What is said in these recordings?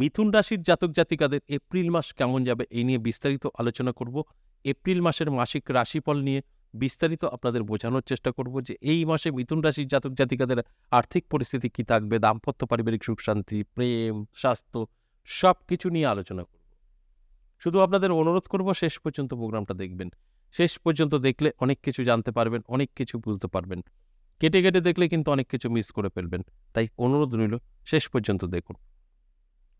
মিথুন রাশির জাতক জাতিকাদের এপ্রিল মাস কেমন যাবে এই নিয়ে বিস্তারিত আলোচনা করব। এপ্রিল মাসের মাসিক রাশিফল নিয়ে বিস্তারিত আপনাদের বোঝানোর চেষ্টা করব যে এই মাসে মিথুন রাশির জাতক জাতিকাদের আর্থিক পরিস্থিতি কী থাকবে, দাম্পত্য পারিবারিক সুখ, শান্তি, প্রেম, স্বাস্থ্য সব কিছু নিয়ে আলোচনা করব। শুধু আপনাদের অনুরোধ করব শেষ পর্যন্ত প্রোগ্রামটা দেখবেন। শেষ পর্যন্ত দেখলে অনেক কিছু জানতে পারবেন, অনেক কিছু বুঝতে পারবেন। কেটে কেটে দেখলে কিন্তু অনেক কিছু মিস করে ফেলবেন। তাই অনুরোধ রইল শেষ পর্যন্ত দেখুন।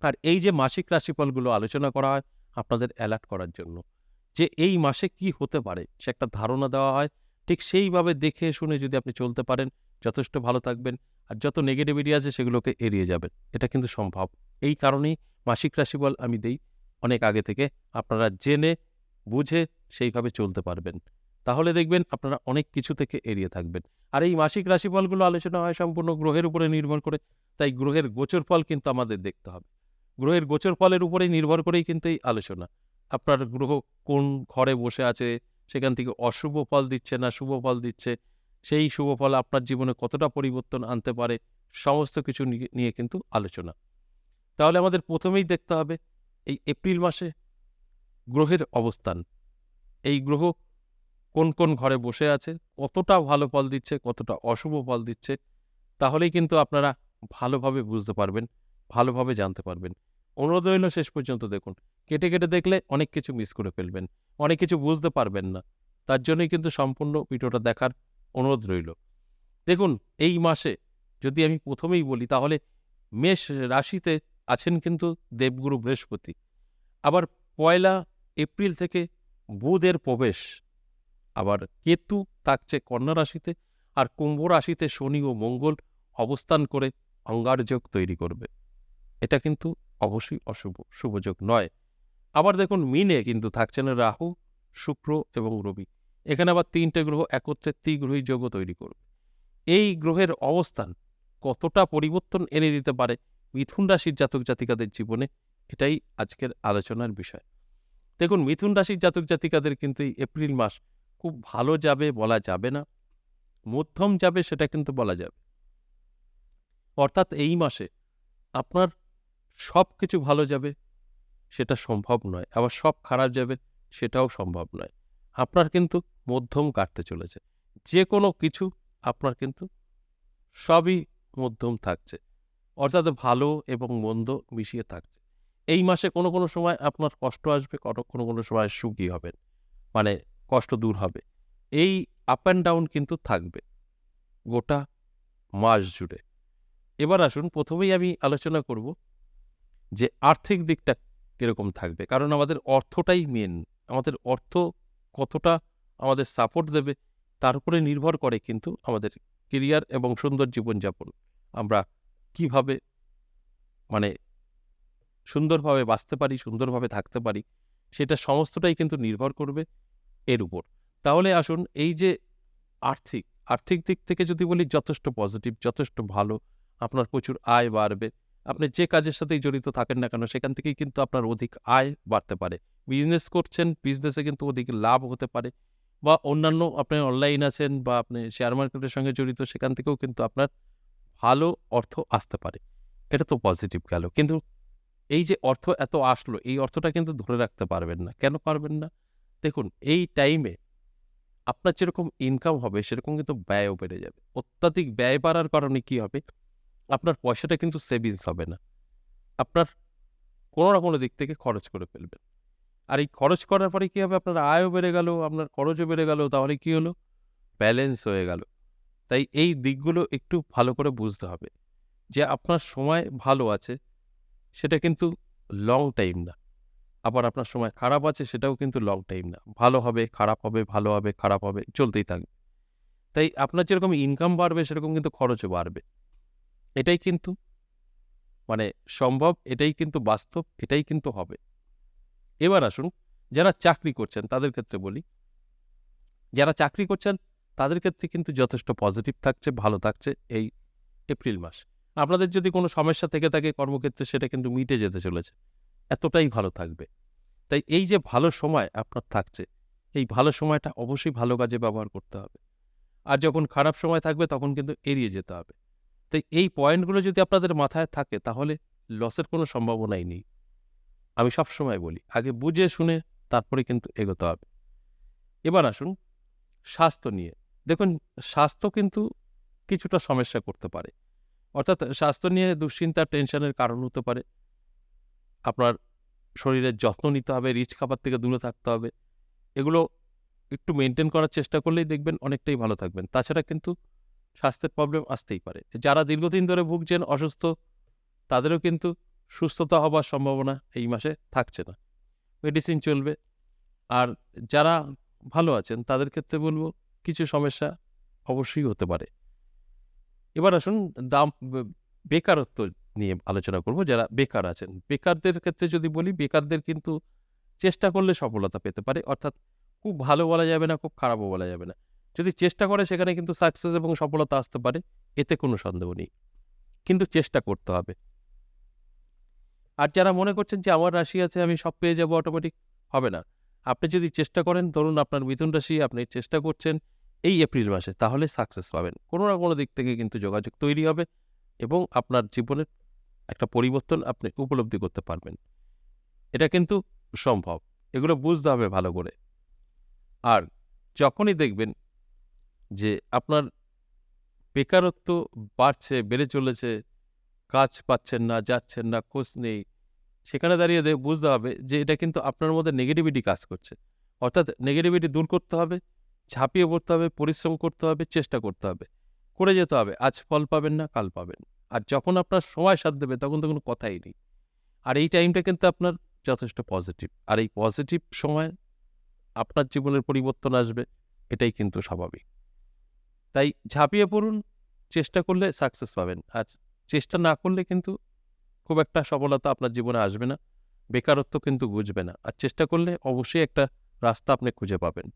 আর এই যে মাসিক রাশিফলগুলো আলোচনা করা হয় আপনাদের অ্যালার্ট করার জন্য, যে এই মাসে কি হতে পারে, সে একটা ধারণা দেওয়া হয়, ঠিক সেইভাবে দেখে শুনে যদি আপনি চলতে পারেন, যথেষ্ট ভালো থাকবেন আর যত নেগেটিভিটি আছে সেগুলোকে এড়িয়ে যাবেন, এটা কিন্তু সম্ভব। এই কারণেই মাসিক রাশিফল আমি দেই, অনেক আগে থেকে আপনারা জেনে, বুঝে সেইভাবে চলতে পারবেন। তাহলে দেখবেন আপনারা অনেক কিছু থেকে এড়িয়ে থাকবেন। আর এই মাসিক রাশিফলগুলো আলোচনা হয় সম্পূর্ণ গ্রহের উপরে নির্ভর করে, তাই গ্রহের গোচর ফল কিন্তু আমাদের দেখতে হবে। গ্রহের গোচর ফলের উপরেই নির্ভর করেই কিন্তু এই আলোচনা। আপনার গ্রহ কোন ঘরে বসে আছে, সেখান থেকে অশুভ ফল দিচ্ছে না শুভ ফল দিচ্ছে, সেই শুভ ফল আপনার জীবনে কতটা পরিবর্তন আনতে পারে, সমস্ত কিছু নিয়ে- কিন্তু আলোচনা। তাহলে আমাদের প্রথমেই দেখতে হবে, এই এপ্রিল মাসে গ্রহের অবস্থান। এই গ্রহ কোন কোন ঘরে বসে আছে, কতটা ভালো ফল দিচ্ছে, কতটা অশুভ ফল দিচ্ছে, তাহলেই কিন্তু আপনারা ভালোভাবে বুঝতে পারবেন, ভালোভাবে জানতে পারবেন। অনুরোধ রইল শেষ পর্যন্ত দেখুন। কেটে কেটে দেখলে অনেক কিছু মিস করে ফেলবেন, অনেক কিছু বুঝতে পারবেন না। তার জন্যই কিন্তু সম্পূর্ণ ভিডিওটা দেখার অনুরোধ রইল। দেখুন, এই মাসে যদি আমি প্রথমেই বলি, তাহলে মেষ রাশিতে আছেন কিন্তু দেবগুরু বৃহস্পতি। আবার পয়লা এপ্রিল থেকে বুধের প্রবেশ, আবার কেতু থাকছে কন্যা রাশিতে, আর কুম্ভ রাশিতে শনি ও মঙ্গল অবস্থান করে অঙ্গারযোগ তৈরি করবে। এটা কিন্তু অবশ্যই অশুভ শুভযোগ নয়। আবার দেখুন, মিনে কিন্তু থাকছেন রাহু, শুক্র এবং রবি। এখানে আবার তিনটে গ্রহ একত্রে ত্রিগ্রহী যোগ তৈরি করবে। এই গ্রহের অবস্থান কতটা পরিবর্তন এনে দিতে পারে মিথুন রাশির জাতক জাতিকাদের জীবনে, এটাই আজকের আলোচনার বিষয়। দেখুন, মিথুন রাশির জাতক জাতিকাদের কিন্তু এই এপ্রিল মাস খুব ভালো যাবে বলা যাবে না। মধ্যম যাবে সেটা কিন্তু বলা যাবে। অর্থাৎ এই মাসে আপনার সব কিছু ভালো যাবে, সেটা সম্ভব নয়। আবার সব খারাপ যাবে, সেটাও সম্ভব নয়। আপনার কিন্তু মধ্যম কাটতে চলেছে। যে কোনো কিছু আপনার কিন্তু সবই মধ্যম থাকছে। অর্থাৎ ভালো এবং মন্দ মিশিয়ে থাকছে। এই মাসে কোনো কোনো সময় আপনার কষ্ট আসবে, কোনো কোনো সময় সুখী হবেন। মানে কষ্ট দূর হবে। এই আপ অ্যান্ড ডাউন কিন্তু থাকবে। গোটা মাস জুড়ে। এবার আসুন, প্রথমেই আমি আলোচনা করব যে আর্থিক দিকটা কীরকম থাকবে। কারণ আমাদের অর্থটাই মেন আমাদের অর্থ কতটা আমাদের সাপোর্ট দেবে, তার উপরে নির্ভর করে কিন্তু আমাদের কেরিয়ার এবং সুন্দর জীবনযাপন। আমরা কীভাবে মানে সুন্দরভাবে বাঁচতে পারি, সুন্দরভাবে থাকতে পারি, সেটা সমস্তটাই কিন্তু নির্ভর করবে এর উপর। তাহলে আসুন, এই যে আর্থিক আর্থিক দিক থেকে যদি বলি যথেষ্ট পজিটিভ যথেষ্ট ভালো, আপনার প্রচুর আয় বাড়বে আপনি যে কাজের সাথেই জড়িত থাকেন না কেন, সেখান থেকেই কিন্তু আপনার অধিক আয় বাড়তে পারে। বিজনেস করছেন, বিজনেসে কিন্তু অধিক লাভ হতে পারে বা অন্যান্য আপনি অনলাইন আছেন বা আপনি শেয়ার মার্কেটের সঙ্গে জড়িত, সেখান থেকেও কিন্তু আপনার ভালো অর্থ আসতে পারে। এটা তো পজিটিভ গেল। কিন্তু এই যে অর্থ এত আসলো, এই অর্থটা কিন্তু ধরে রাখতে পারবেন না। কেন পারবেন না? দেখুন, এই টাইমে আপনার যেরকম ইনকাম হবে, সেরকম কিন্তু ব্যয়ও বেড়ে যাবে। অত্যাধিক ব্যয় বাড়ার কারণে কি হবে? আপনার পয়সাটা কিন্তু সেভিংস হবে না। আপনার কোনো না কোনো দিক থেকে খরচ করে ফেলবেন। আর এই খরচ করার পরে কি হবে? আপনার আয়ও বেড়ে গেল, আপনার খরচও বেড়ে গেল, তাহলে কি হলো? ব্যালেন্স হয়ে গেল। তাই এই দিকগুলো একটু ভালো করে বুঝতে হবে যে আপনার সময় ভালো আছে, সেটা কিন্তু লং টাইম না। আবার আপনার সময় খারাপ আছে, সেটাও কিন্তু লং টাইম না। ভালো হবে, খারাপ হবে, ভালো হবে, খারাপ হবে, চলতেই থাকবে। তাই আপনার যেরকম ইনকাম বাড়বে, সেরকম কিন্তু খরচও বাড়বে। এটাই কিন্তু মানে সম্ভব, এটাই কিন্তু বাস্তব, এটাই কিন্তু হবে। এবার আসুন, যারা চাকরি করছেন তাদের ক্ষেত্রে বলি। যারা চাকরি করছেন তাদের ক্ষেত্রে কিন্তু যথেষ্ট পজিটিভ থাকছে, ভালো থাকছে এই এপ্রিল মাস। আপনাদের যদি কোনো সমস্যা থেকে থাকে কর্মক্ষেত্রে সেটা কিন্তু মিটে যেতে চলেছে। এতটাই ভালো থাকবে। তাই এই যে ভালো সময় আপনার থাকছে, এই ভালো সময়টা অবশ্যই ভালো কাজে ব্যবহার করতে হবে। আর যখন খারাপ সময় থাকবে তখন কিন্তু এড়িয়ে যেতে হবে। তাই এই পয়েন্টগুলো যদি আপনাদের মাথায় থাকে, তাহলে লসের কোনো সম্ভাবনাই নেই। আমি সবসময় বলি, আগে বুঝে শুনে তারপরে কিন্তু এগোতে হবে। এবার আসুন স্বাস্থ্য নিয়ে। দেখুন, স্বাস্থ্য কিন্তু কিছুটা সমস্যা করতে পারে। অর্থাৎ স্বাস্থ্য নিয়ে দুশ্চিন্তা, টেনশনের কারণ হতে পারে। আপনার শরীরের যত্ন নিতে হবে রিচ খাবার থেকে দূরে থাকতে হবে। এগুলো একটু মেনটেন করার চেষ্টা করলেই দেখবেন অনেকটাই ভালো থাকবেন। তাছাড়া কিন্তু স্বাস্থ্যের প্রবলেম আসতেই পারে। যারা দীর্ঘদিন ধরে ভুগছেন, অসুস্থ, তাদেরও কিন্তু সুস্থতা হবার সম্ভাবনা এই মাসে থাকছে না। মেডিসিন চলবে। আর যারা ভালো আছেন, তাদের ক্ষেত্রে বলব কিছু সমস্যা অবশ্যই হতে পারে। এবার আসুন, দাম বেকারত্ব নিয়ে আলোচনা করব। যারা বেকার আছেন, বেকারদের ক্ষেত্রে যদি বলি, বেকারদের কিন্তু চেষ্টা করলে সফলতা পেতে পারে। অর্থাৎ খুব ভালো বলা যাবে না, খুব খারাপও বলা যাবে না। যদি চেষ্টা করে, সেখানে কিন্তু সাকসেস এবং সফলতা আসতে পারে। এতে কোনো সন্দেহ নেই। কিন্তু চেষ্টা করতে হবে। আর যারা মনে করছেন যে আমার রাশি আছে, আমি সব পেয়ে যাব অটোমেটিক হবে না। আপনি যদি চেষ্টা করেন, ধরুন আপনার মিথুন রাশি, আপনি চেষ্টা করছেন এই এপ্রিল মাসে, তাহলে সাকসেস পাবেন। কোনো না কোনো দিক থেকে কিন্তু যোগাযোগ তৈরি হবে এবং আপনার জীবনের একটা পরিবর্তন আপনি উপলব্ধি করতে পারবেন। এটা কিন্তু সম্ভব। এগুলো বুঝতে হবে ভালো করে। আর যখনই দেখবেন যে আপনার বেকারত্ব বাড়ছে, বেড়ে চলেছে, কাজ পাচ্ছেন না, যাচ্ছেন না, খোঁজ নেই, সেখানে দাঁড়িয়ে বুঝতে হবে যে এটা কিন্তু আপনার মধ্যে নেগেটিভিটি কাজ করছে। অর্থাৎ নেগেটিভিটি দূর করতে হবে, ঝাঁপিয়ে পড়তে হবে, পরিশ্রম করতে হবে, চেষ্টা করতে হবে। করে যেতে হবে, আজ ফল পাবেন না, কাল পাবেন। আর যখন আপনার সময় সাথ দেবে, তখন তো কোনো কথাই নেই। আর এই টাইমটা কিন্তু আপনার যথেষ্ট পজিটিভ আর এই পজিটিভ সময় আপনার জীবনের পরিবর্তন আসবে, এটাই কিন্তু স্বাভাবিক। তাই ঝাঁপিয়ে পড়ুন, চেষ্টা করলে সাকসেস পাবেন। আর চেষ্টা না করলে কিন্তু খুব একটা সফলতা আপনার জীবনে আসবে না, বেকারত্ব কিন্তু বুঝবে না। আর চেষ্টা করলে অবশ্যই একটা রাস্তা আপনি খুঁজে পাবেন।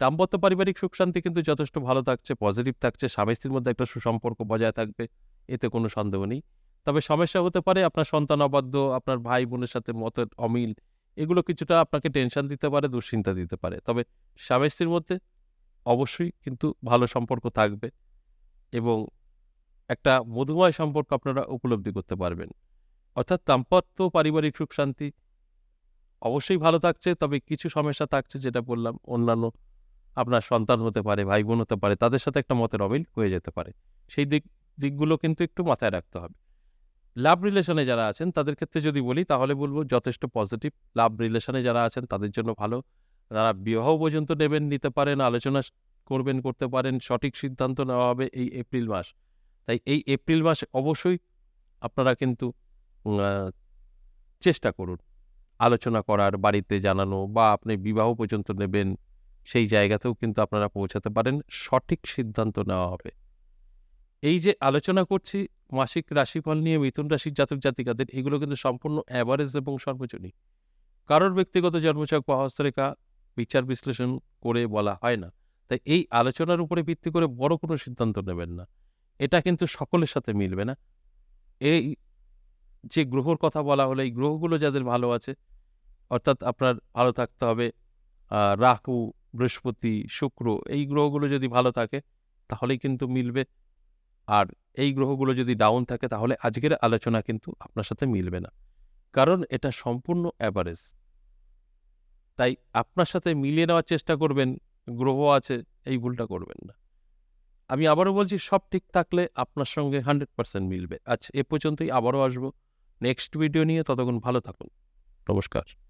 দাম্পত্য পারিবারিক সুখ শান্তি কিন্তু যথেষ্ট ভালো থাকছে পজিটিভ থাকছে স্বামী স্ত্রীর মধ্যে একটা সুসম্পর্ক বজায় থাকবে, এতে কোনো সন্দেহ নেই। তবে সমস্যা হতে পারে, আপনার সন্তান অবাধ্য, আপনার ভাই বোনের সাথে মতের অমিল, এগুলো কিছুটা আপনাকে টেনশন দিতে পারে, দুশ্চিন্তা দিতে পারে। তবে স্বামী স্ত্রীর মধ্যে অবশ্যই কিন্তু ভালো সম্পর্ক থাকবে এবং একটা মধুময় সম্পর্ক আপনারা উপলব্ধি করতে পারবেন। অর্থাৎ দাম্পত্য পারিবারিক সুখ শান্তি অবশ্যই ভালো থাকছে, তবে কিছু সমস্যা থাকছে যেটা বললাম, অন্যান্য আপনার সন্তান হতে পারে ভাই বোন হতে পারে, তাদের সাথে একটা মতের অমিল হয়ে যেতে পারে। সেই দিক, দিকগুলো কিন্তু একটু মাথায় রাখতে হবে। লাভ রিলেশনে যারা আছেন, তাদের ক্ষেত্রে যদি বলি, তাহলে বলব যথেষ্ট পজিটিভ। লাভ রিলেশনে যারা আছেন, তাদের জন্য ভালো। তারা বিবাহ পর্যন্ত নেবেন, নিতে পারেন, আলোচনা করবেন, করতে পারেন, সঠিক সিদ্ধান্ত নেওয়া হবে এই এপ্রিল মাস। তাই এই এপ্রিল মাস অবশ্যই আপনারা কিন্তু চেষ্টা করুন। আলোচনা করার, বাড়িতে জানানো বা আপনি বিবাহ পর্যন্ত নেবেন, সেই জায়গাতেও কিন্তু আপনারা পৌঁছাতে পারেন, সঠিক সিদ্ধান্ত নেওয়া হবে। এই যে আলোচনা করছি, মাসিক রাশিফল নিয়ে, মিথুন রাশির জাতক জাতিকাদের, এগুলো কিন্তু সম্পূর্ণ অ্যাভারেজ এবং সর্বজনীন। কারোর ব্যক্তিগত জন্মছক বা হস্তরেখা বিচার বিশ্লেষণ করে বলা হয় না। তাই এই আলোচনার উপরে ভিত্তি করে বড় কোনো সিদ্ধান্ত নেবেন না। এটা কিন্তু সকলের সাথে মিলবে না। এই যে গ্রহর কথা বলা হলো, এই গ্রহগুলো যাদের ভালো আছে, অর্থাৎ আপনার ভালো থাকতে হবে রাহু, বৃহস্পতি, শুক্র, এই গ্রহগুলো যদি ভালো থাকে, তাহলেই কিন্তু মিলবে। আর এই গ্রহগুলো যদি ডাউন থাকে, তাহলে আজকের আলোচনা কিন্তু আপনার সাথে মিলবে না। কারণ এটা সম্পূর্ণ অ্যাভারেজ তাই আপনার সাথে মিলিয়ে নেওয়ার চেষ্টা করবেন, গ্রহ আছে, এই ভুলটা করবেন না। আমি আবারও বলছি, সব ঠিক থাকলে আপনার সঙ্গে হান্ড্রেড পার্সেন্ট মিলবে। আচ্ছা এ পর্যন্তই আবারও আসব নেক্সট ভিডিও নিয়ে, ততক্ষণ ভালো থাকুন। নমস্কার।